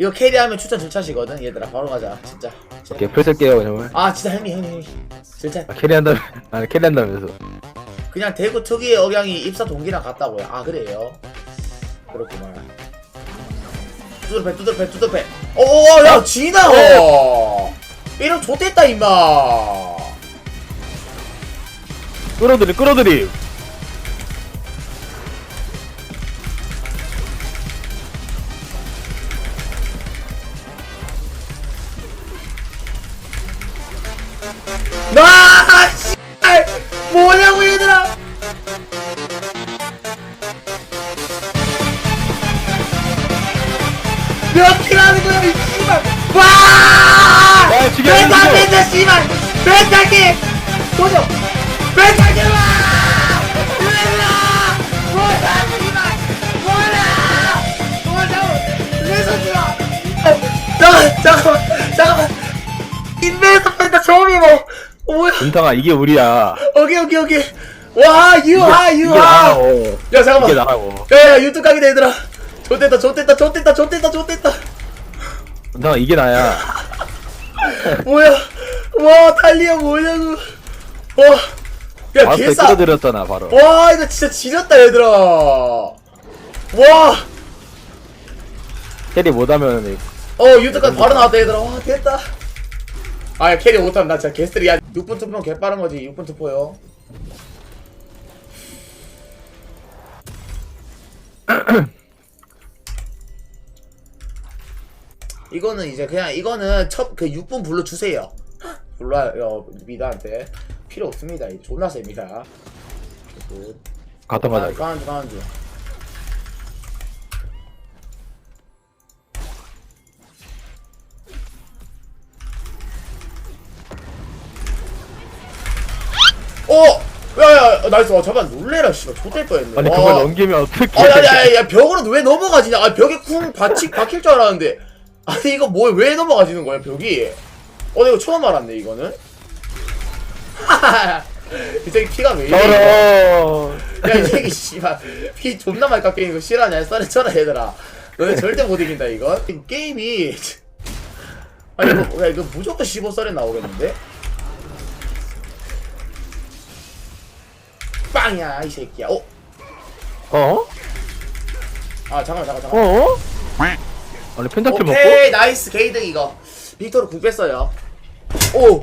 이거 캐리하면 추천 질차시거든 얘들아. 바로 가자 진짜. 오케이 풀 쓸게요 형을 아 진짜 형님 형님 형님. 질차. 아, 캐리한다면 아니 캐리한다면서. 그냥 대구 특유의 억양이 입사 동기랑 같다고요. 아 그래요? 그렇구만. 두들패 두들패 두들패. 오야 지나! 어. 이런 좆됐다 임마. 끌어들이 끌어들이 몇 킬하는 거야 이 씨발. 와! 야, 죽여, 죽여. 멘탈 씨발. 멘탈기 도전. 멘탈기 와! 얘들아 뭐야 씨발. 뭐야 뭐야 내 손들어 잠깐 잠깐만 잠깐만. 인베이서 펜타 처음이고 어, 뭐야? 준상아 이게 우리야. 오케이 오케이 오케이. 와 유하 이게 유하 나라고. 야 이게 잠깐만. 나라고. 야야 유튜브 가게 얘들아 좋됐다 좋됐다 좋됐다 좋됐다 좋됐다. 준상아 이게 나야. 뭐야? 와 달리야 뭐냐고. 와야 바로 개싸. 끌어들였잖아 바로. 와 이거 진짜 지렸다 얘들아. 와. 캐리 못하면 어 유튜브까지 바로 나왔다 얘들아. 와 됐다. 아야 캐리 못하면 나 진짜 개쓰리야 6분 투표면 개빠른 거지 6분 투표요 이거는 이제 그냥 이거는 첫 그 6분 불러 주세요. 불러요 미다한테. 필요 없습니다. 이제 존나 셉니다. 갖다 맞아 가만히 가만히 어! 야야 나이스. 와 잠깐 놀래라 씨발. 좆될 뻔했네. 아니 와. 그걸 넘기면 어떡해. 아니 아니 아니 야 벽으로 왜 넘어가지냐? 아 벽에 쿵 박힐 줄 알았는데 아니 이거 뭐왜 넘어가지는 거야 벽이? 어 내가 처음 알았네 이거는. 이 새끼 피가 왜 이래? 이거. 야이 새끼 씨발. 피 존나 많이 깎이는 거 싫어하냐? 썰에 쳐라 얘들아. 너네 절대 못 이긴다 이거 이거 게임이. 아니 이거 야 이거 무조건 15썰에 나오겠는데? 빵이야 이 새끼야. 어? 어? 아 잠깐만 잠깐 잠깐 어? 아니 펜타킬 먹고? 오케이 나이스 게이드 이거. 빅토르 궁 뺐어요. 오!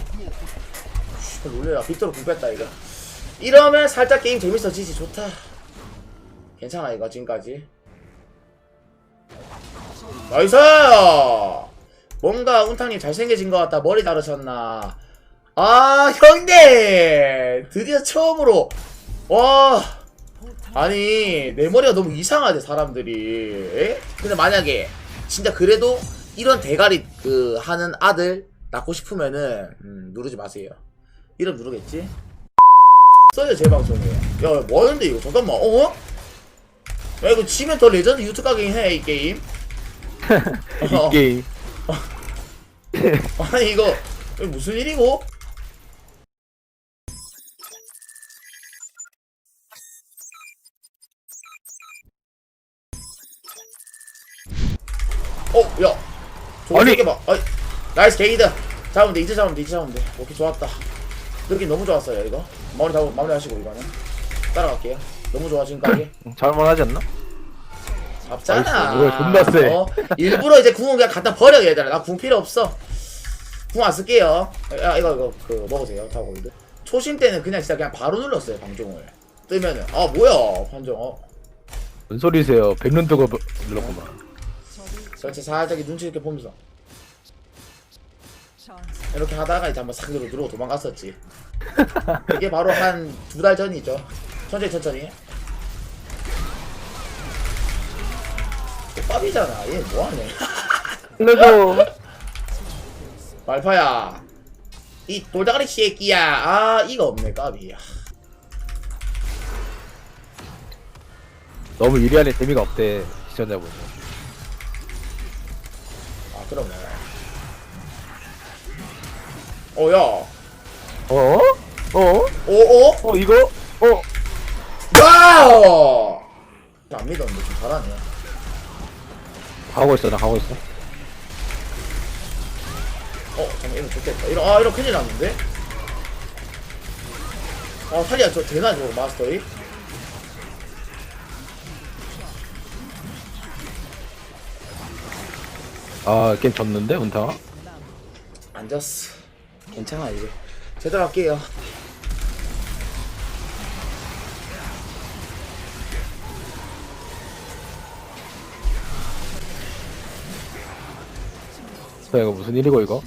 씨발 놀래라. 빅토르 궁 뺐다 이거. 이러면 살짝 게임 재밌어지지. 좋다. 괜찮아 이거 지금까지. 나이스! 뭔가 운탕님 잘생겨진 것 같다. 머리 다르셨나? 아 형님! 드디어 처음으로. 와! 아니 내 머리가 너무 이상하대 사람들이. 에? 근데 만약에 진짜 그래도 이런 대가리 그 하는 아들 낳고 싶으면은 음, 누르지 마세요 이름 누르겠지? 써요 제 방송에 야 뭐하는데 이거 잠깐만 어? 야 이거 지면 더 레전드 유튜브 가긴 해이 게임 어. 이 게임 아니 이거 무슨 일이고? 어, 야. 저거 아니. 봐. 어이, 나이스 게이드. 잡으면 돼, 이제 잡으면 돼, 이제 잡으면 돼. 오케이, 좋았다. 느낌 너무 좋았어요, 이거. 마무리 잡고, 마무리 하시고, 이거는. 따라갈게요. 너무 좋아, 지금까지. 잘못하지 않나? 잡잖아. 아이씨, 뭐야, 존나 세. 어? 일부러 이제 궁은 그냥 갖다 버려, 얘들아. 나 궁 필요 없어. 궁 안 쓸게요. 야, 이거, 이거, 그, 먹으세요, 타고이드. 초심 때는 그냥 진짜 그냥 바로 눌렀어요, 방종을. 뜨면은. 아, 뭐야, 판정. 어. 뭔 소리세요 백눈 뜨고 눌렀구만 그렇지, 살짝 눈치 있게 보면서. 이렇게 하다가 이제 한번 싹 들어 들어오고 도망갔었지. 이게 바로 한 두 달 전이죠. 천천히, 천천히. 밥이잖아. 얘 뭐하네. 살려줘 말파야 이 돌다가리 새끼야 아 이거 없네 까비 너무 유리하네 재미가 없대 시청자분 아 그러네. 어 야. 어? 어? 오오 어 이거? 어? 와우 안 믿었는데 좀 잘하네. 가고 있어 나 가고 있어. 어 잠깐 이거 좋겠다. 이런 아 이런 큰일 났는데? 아 탈리아 저 되나 저거 마스터이 아 게임 졌는데 운타? 앉았어. 괜찮아 이제. 제대로 할게요. 자 이거 무슨 일이고 이거?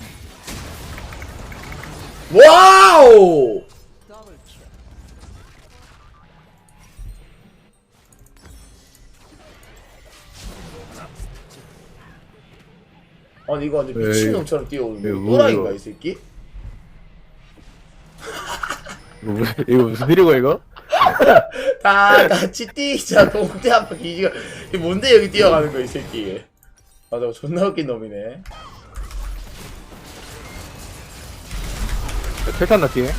와우 아니 이거 완전 미친놈처럼 뛰어오는데 에이, 또라이인가. 이 새끼? 이거 무슨, 이거 무슨 일이고 이거? 다 같이 뛰자. 동대 한 바퀴 이거 이 뭔데 여기 뛰어가는 거야 이 새끼. 아 나 존나 웃긴 놈이네. 탈탄 나 뒤에.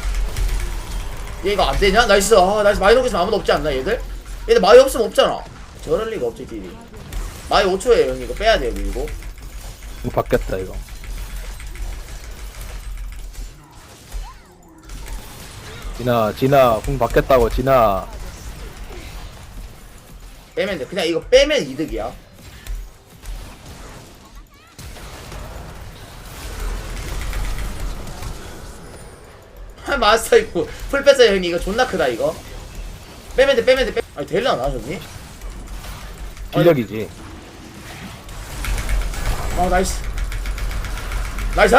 얘 이거 안 되냐? 나이스. 아 나이스. 마이 녹였으면 아무도 없지 않나 얘들? 얘들 마이 없으면 없잖아. 저럴 리가 없지 딜이. 마이 5초에 형 이거 빼야 돼요 그리고 이거 바뀌었다 이거. 진아 진아 궁 바뀌었다고 진아. 빼면 돼. 그냥 이거 빼면 이득이야. 하, 마스터 있고 풀 뺐어요 형님. 이거 존나 크다 이거. 빼면 돼 빼면 돼. 빼... 아니 되려나 형님? 실력이지 아 나이스. 나이스!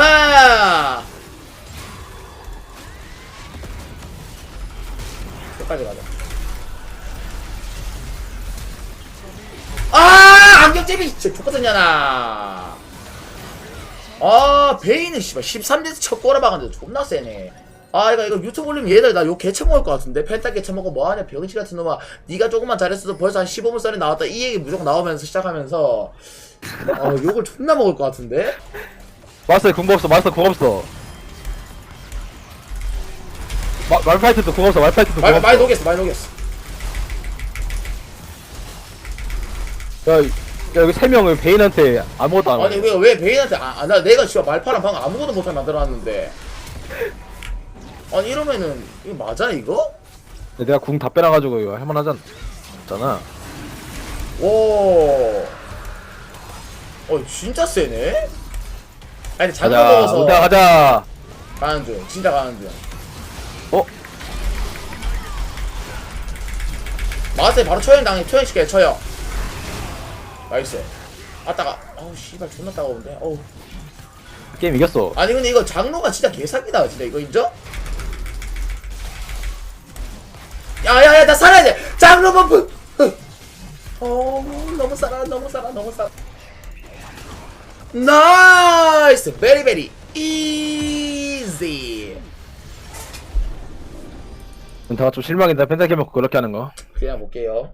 끝까지 가자. 아 안경제비 진짜 죽거든요 나 아 베인은 씨발 13대에서 첫 꼬라박았는데 존나 세네 아 이거 이거 유튜브 올리면 얘들 나 욕 개쳐먹을 것 같은데? 펜타 개쳐먹고 뭐하냐 병신 같은 놈아. 니가 조금만 잘했어도 벌써 한 15분 썰이 나왔다. 이 얘기 무조건 나오면서 시작하면서. 어 욕을 존나 먹을 것 같은데? 마스터 궁 없어 마스터 궁 없어. 마, 말파이트도 궁 없어 말파이트도 궁 많이, 없어. 많이 녹였어 많이 녹였어. 야, 야 여기 세 명은 베인한테 아무것도 안 아니 하네. 왜, 왜 베인한테 아, 아, 나 내가 진짜 말파랑 방금 아무것도 못하게 만들어놨는데 아니 이러면은 이거 맞아 이거? 내가 궁 다 빼놔가지고 이거 할만하잖아. 오. 어 진짜 세네? 아니 가자. 먹어서 운타 가자. 가는 중 진짜 가는 중. 어? 마스에 바로 처형 당해 처형시켜요 처형. 나이스. 아따가 어우 씨발 존나 따가운데. 어우. 게임 이겼어. 아니 근데 이거 장로가 진짜 개사기다 진짜. 이거 인정? 야야야 나 살아야 돼. 장로 버프 어 너무 살아 너무 살아 너무 살아. 나이스. 베리 베리. 이지. 운타가 좀 실망이다 펜타키 먹고 그렇게 하는 거. 그냥 볼게요